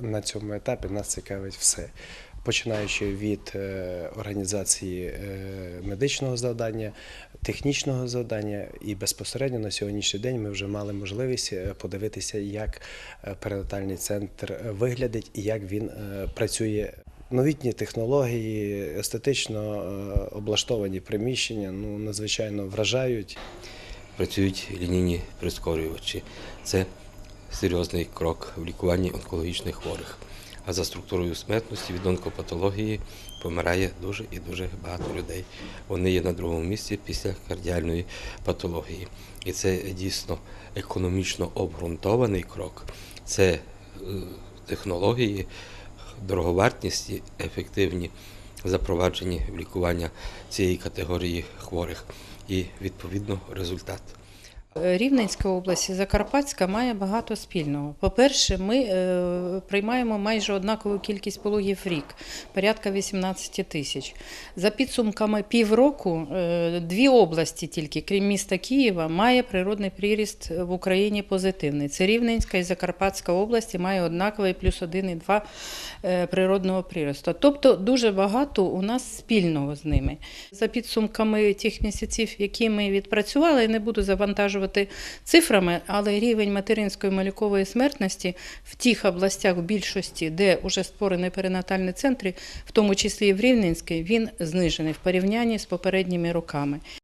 на цьому етапі нас цікавить все. Починаючи від е, організації е, медичного завдання, технічного завдання, і безпосередньо на сьогоднішній день ми вже мали можливість е, подивитися, як перинатальний центр виглядить і як він працює. Новітні технології, естетично облаштовані приміщення ну надзвичайно вражають. працюють лінійні прискорювачі. Це серйозний крок в лікуванні онкологічних хворих. А за структурою смертності від онкопатології помирає дуже і дуже багато людей. Вони є на другому місці після кардіальної патології. І це дійсно економічно обґрунтований крок. Це е, технології, дороговартісні, ефективні, запроваджені в лікування цієї категорії хворих і відповідно результат. Рівненська область і Закарпатська має багато спільного. По-перше, ми е, приймаємо майже однакову кількість пологів в рік, порядка 18 тисяч. За підсумками півроку, е, дві області тільки, крім міста Києва, має природний приріст в Україні позитивний. Це Рівненська і Закарпатська області має однаковий плюс 1,2 е, природного приросту. Тобто дуже багато у нас спільного з ними. За підсумками тих місяців, які ми відпрацювали, я не буду завантажувати цифрами, але рівень материнської малюкової смертності в тих областях, в більшості, де вже створені перинатальні центри, в тому числі і в Рівненській, він знижений в порівнянні з попередніми роками.